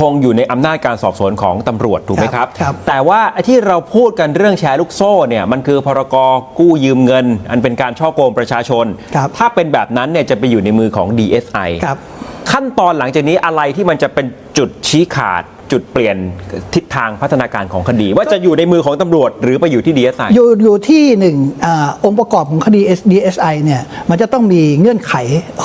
คงอยู่ในอำนาจการสอบสวนของตำรวจถูกไหมครับ ครับ แต่ว่าไอ้ที่เราพูดกันเรื่องแชร์ลูกโซ่เนี่ยมันคือพรกกู้ยืมเงิน อันเป็นการช่อโกงประชาชน ครับถ้าเป็นแบบนั้นเนี่ยจะไปอยู่ในมือของ DSI ครับ ขั้นตอนหลังจากนี้อะไรที่มันจะเป็นจุดชี้ขาดจุดเปลี่ยนทิศทางพัฒนาการของคดี ว่าจะอยู่ในมือของตำรวจ หรือไปอยู่ที่ DSI อยู่อยู่ที่หนึ่งอาองค์ประกอบของคดี DSI เนี่ยมันจะต้องมีเงื่อนไข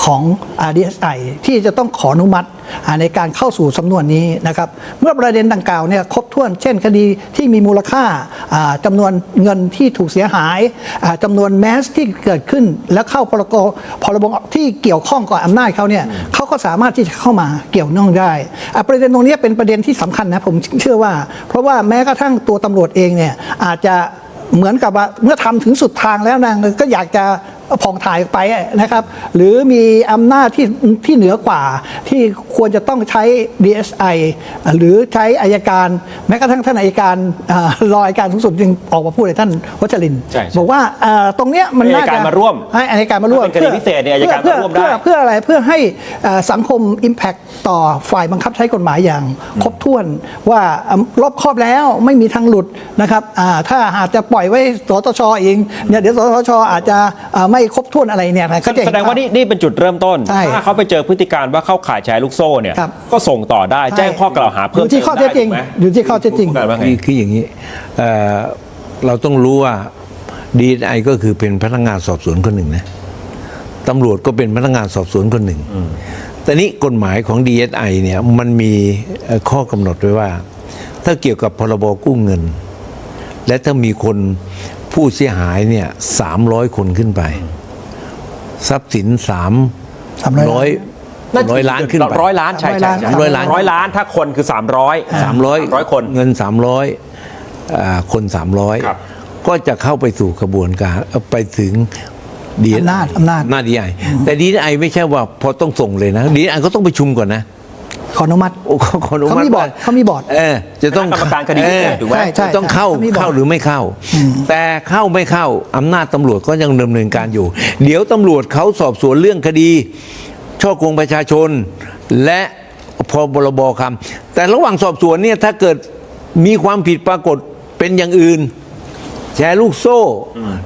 ของอ่า DSI ที่จะต้องขออนุมัติอ่าในการเข้าสู่สำนวนนี้นะครับ เมื่อประเด็นดังกล่าวเนี่ยครบถ้วน เช่นคดีที่มีมูลค่าจำานวนเงินที่ถูกเสียหายอ่าจำนวนแมสที่เกิดขึ้น แล้วเข้าพรกพรบที่เกี่ยวข้องกับอำนาจเขาเนี่ยเขาก็สามารถที่จะเข้ามาเกี่ยวน้องได้ ประเด็นตรงนี้เป็นประเด็นที่สำคัญนะผมเชื่อว่า เพราะว่าแม้กระทั่งตัวตำรวจเองเนี่ยอาจจะเหมือนกับว่าเมื่อทำถึงสุดทางแล้วนางก็อยากจะ ผ่องถ่ายไปนะครับ หรือมีอำนาจที่ที่เหนือกว่าที่ควรจะต้องใช้ DSI หรือใช้อายการแม้กระทั่งท่านอายการอ่ารองอัยการสูงสุดจึงออกมาพูดเลยท่านวัชรินทร์ใช่ใช่บอกว่าอ่าตรงเนี้ยมันน่าให้อัยการจะมาร่วมให้อายการมาร่วมถ้าเป็นคดีพิเศษเนี่ยอัยการเพื่มาร่วมได้เพื่อเพื่ออะไรเพื่อให้อ่าสังคม Impact ต่อฝ่ายบังคับใช้กฎหมายอย่างครบถ้วนว่าอ่ารอบครอบแล้วไม่มีทางหลุดนะครับอ่าถ้าหากจะปล่อยไว้สตชเองเนี่ยเดี๋ยวสตชอาจจะอ่าไม่ครบถ้วนอะไรเนี่ยนะก็จะเห็แสดงว่านี่นี่เป็นจุดเริ่มต้น ใช่ถ้าเขาไปเจอพฤติการว่าเข้าข่ายแชร์ลูกโซ่เนี่ย ครับ ก็ส่งต่อได้แจ้งข้อกล่าวหาเพิ่มอยู่ที่ข้อเท็จจริงติมได้อยู่ที่ข้อเท็จจริง ถูกไหมว่าไง คือคืออย่างนี้เอ่อเราต้องรู้ว่าดีไอก็คือเป็นพนักงานสอบสวนคนหนึ่งนะตำรวจก็เป็นพนักงานสอบสวนคนหนึ่ง แต่นี้กฎหมายของ DSI เนี่ยมันมีเอ่อข้อกำหนดไว้ว่า ถ้าเกี่ยวกับพรบกู้เงิน และถ้ามีคน ผู้เสียหายเนี่ยสามร้อยคนขึ้นไป ทรัพย์สินสาม300ร้อยร้อยล้านขึ้นไปร้อยล้านใช่ใช่ใช่ร้อยล้านร้อยล้านถ้าคนคือ300สามร้อยร้อยคนเงินสามร้อยคนสามร้อยครับก็จะเข้าไปสู่กระบวนการเอ่อไปถึงดีอำนาจอำนาจหน้าดีไอแต่ดีไอไม่ใช่ว่าพอต้องส่งเลยนะดีไอก็ต้องประชุมก่อนนะ ขออนุมัติโอ้ขอขออนุเขามีบอร์ดว่เขามีบอร์ด เออจะต้องคณะกรรมการคดีพิเศษออถูกไหม ใช่ใช่จะต้องเข้าเขามีบอร์ดเข้าหรือไม่เข้า แต่เข้าไม่เข้าอำนาจตำรวจก็ยังดำเนินการอยู่ เดี๋ยวตำรวจเขาสอบสวนเรื่องคดี ช่อโกงประชาชน และพบรบคำแต่ระหว่างสอบสวนเนี่ยถ้าเกิดมีความผิดปรากฏเป็นอย่างอื่น แชร์ลูกโซ่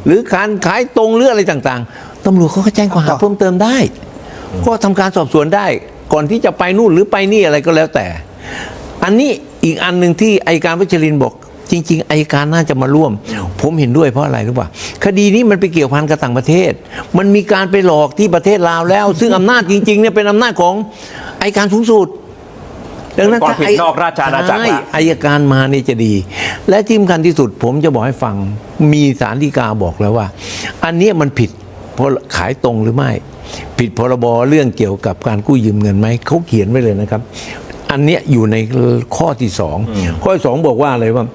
หรือการขายตรงหรืออะไรต่างๆตำรวจเขาก็แจ้งข้อหาเพิ่มเติมได้ ก็ทำการสอบสวนได้ ก่อนที่จะไปนู่นหรือไปนี่อะไรก็แล้วแต่ อันนี้อีกอันหนึ่งที่อายการวัชรินทร์บอก จริง ๆอายการน่าจะมาร่วม ผมเห็นด้วยเพราะอะไรรู้ป่ะคดีนี้มันไปเกี่ยวพันกับต่างประเทศ มันมีการไปหลอกที่ประเทศลาวแล้ว ซึ่งอำนาจจริงๆเนี่ยเป็นอำนาจของอายการสูงสุดเป็นความผิดนอกราชอาณาจักรละใช่อายการมานี่จะดี และที่สำคัญที่สุดผมจะบอกให้ฟังมีสารดีกาบอกแล้วว่า อันเนี้ยมันผิดเพราะขายตรงหรือไม่ ผิดพรบเรื่องเกี่ยวกับการกู้ยืมเงินไหมเขาเขียนไว้เลยนะครับ อันเนี้ยอยู่ในข้อที่สองข้อที่สองบอกว่าอะไรว่า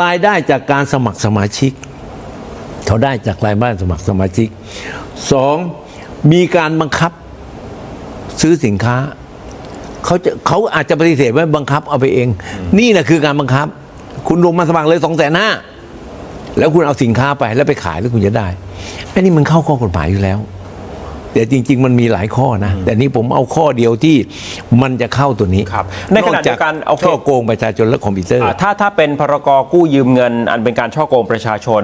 รายได้จากการสมัครสมาชิก เขาได้จากรายบ้านสมัครสมาชิกสองมีการบังคับซื้อสินค้าเขาจะเขาอาจจะปฏิเสธไว้บังคับเอาไปเอง นี่แหละคือการบังคับ คุณลงมาสมัครเลยสองแสนห้าแล้วคุณเอาสินค้าไปแล้วไปขายแล้วคุณจะได้อันนี้มันเข้าข้อกฎหมายอยู่แล้ว แต่จริง ๆ มันมีหลายข้อนะ แต่นี้ผมเอาข้อเดียวที่มันจะเข้าตัวนี้ครับในขณะเดียวกันโอเคช่อโกงประชาชนและคอมพิวเตอร์อ่าถ้าถ้าเป็นพรกกู้ยืมเงิน อันเป็นการช่อโกงประชาชน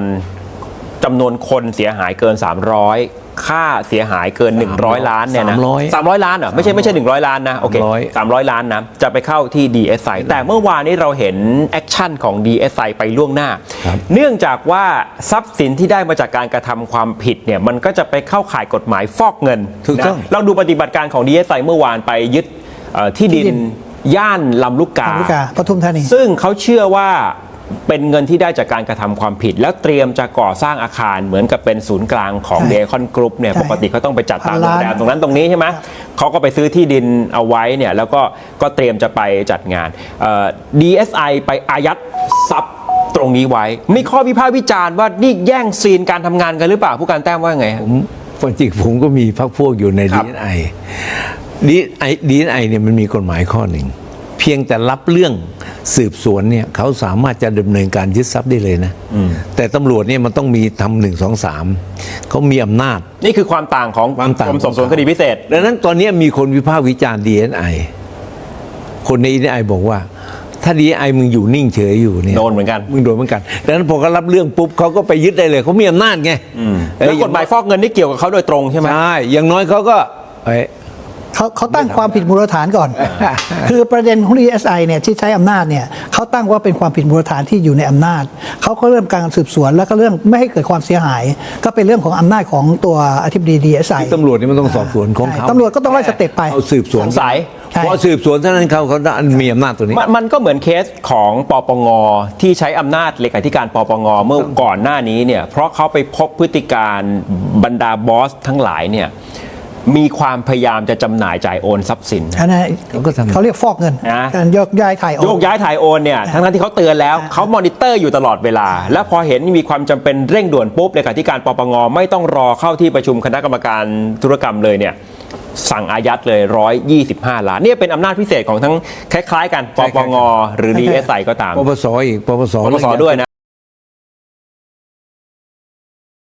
จำนวนคนเสียหายเกิน 300 ค่าเสียหายเกิน 100 ล้านเนี่ยนะ300 300ล้านเหรอไม่ใช่ไม่ใช่ 100 ล้านนะโอเค300 300ล้านนะจะไปเข้าที่ DSI แต่เมื่อวานนี้เราเห็นแอคชั่นของ DSI ไปล่วงหน้าครับเนื่องจากว่าทรัพย์สินที่ได้มาจากการกระทำความผิดเนี่ยมันก็จะไปเข้าข่ายกฎหมายฟอกเงินถูกต้องนะเราดูปฏิบัติการของ DSI เมื่อวานไปยึดเอ่อที่ดิที่ดินนย่านลำลูกกาลำลูกกาปทุมธานีซึ่งเขาเชื่อว่า เป็นเงินที่ได้จากการกระทำความผิด แล้วเตรียมจะก่อสร้างอาคารเหมือนกับเป็นศูนย์กลางของใช่เดคอนกรุ๊ปเนี่ยใช่ปกติเขาต้องไปจัดตามพันโรงล้านแรมตรงนั้นตรงนี้ใช่ไหมเขาก็ไปซื้อที่ดินเอาไว้เนี่ยแล้วก็ก็เตรียมจะไปจัดงานเอ่อ DSI ไปอายัดทรัพย์ตรงนี้ไว้มีข้อวิพากษ์วิจารณ์ว่านี่แย่งซีนการทำงานกันหรือเปล่าผู้การแต้มว่าไงฮะผมความจริงผมก็มีพักพวกอยู่ในครับ DNI DNI DNI เนี่ยมันมีกฎหมายข้อหนึ่งเพียงแต่รับเรื่องสืบสวนเนี่ยเขาสามารถจะดำเนินการยึดทรัพย์ได้เลยนะแต่ตำรวจเนี่ยมันต้องมีทำหนึ่งสองสามเขามีอำนาจ นี่คือความต่างของความต่างกรมสอบสวนคดีพิเศษดังนั้นตอนนี้มีคนวิพากษ์วิจารณ์ DNI คนในดีไอบอกว่า ถ้าดีไอมึงอยู่นิ่งเฉยอยู่เนี่ยโดนเหมือนกันมึงโดนเหมือนกันดังนั้นพอเขารับเรื่องปุ๊บเขาก็ไปยึดได้เลยเขามีอำนาจไงเอ้แล้วกฎหมายฟอกเงินนี่เกี่ยวกับเขาโดยตรงใช่ไหมใช่อย่างน้อยเขาก็ เอ้ยเขาเขาตั้งความผิดมูลฐานก่อน คือประเด็นของ DSI เนี่ยที่ใช้อำนาจเนี่ยเขาตั้งว่าเป็นความผิดมูลฐานที่อยู่ในอำนาจเขาก็เริ่มการสืบสวนแล้วก็เรื่องไม่ให้เกิดความเสียหาย ก็เป็นเรื่องของอำนาจของตัวอธิบดี DSI ตำรวจนี่มันต้องสอบสวนของใช่เขาตำรวจก็ต้องไล่สเต็ปไปเอาสืบสวนสงสัยใช่พอสืบสวนเท่านั้นเขาเขามีอำนาจตัวนี้มันมันก็เหมือนเคสของปปงที่ใช้อำนาจเลขาธิการปปงเมื่อก่อนหน้านี้เนี่ยเพราะเขาไปพบพฤติการบรรดาบอสทั้งหลายเนี่ย มีความพยายามจะจำหน่ายจ่ายโอนทรัพย์สิน อันนั้นเขาก็ทำ เขาเรียกฟอกเงิน นะ การยกย้ายถ่ายโอโยกนย้ายถ่ายโอนเนี่ยทั้งๆที่เขาเตือนแล้วเขามอนิเตอร์อยู่ตลอดเวลา แล้วพอเห็นมีความจำเป็นเร่งด่วนปุ๊บเลขาธิการปปงไม่ต้องรอเข้าที่ประชุมคณะกรรมการธุรกรรมเลยเนี่ยสั่งอายัดเลย 125 ล้านเนี่ยเป็นอำนาจพิเศษของทั้งคล้ายๆกันปปงหรือ DSI ก็ตาม ปปสอีกปปสปปสด้วยนะ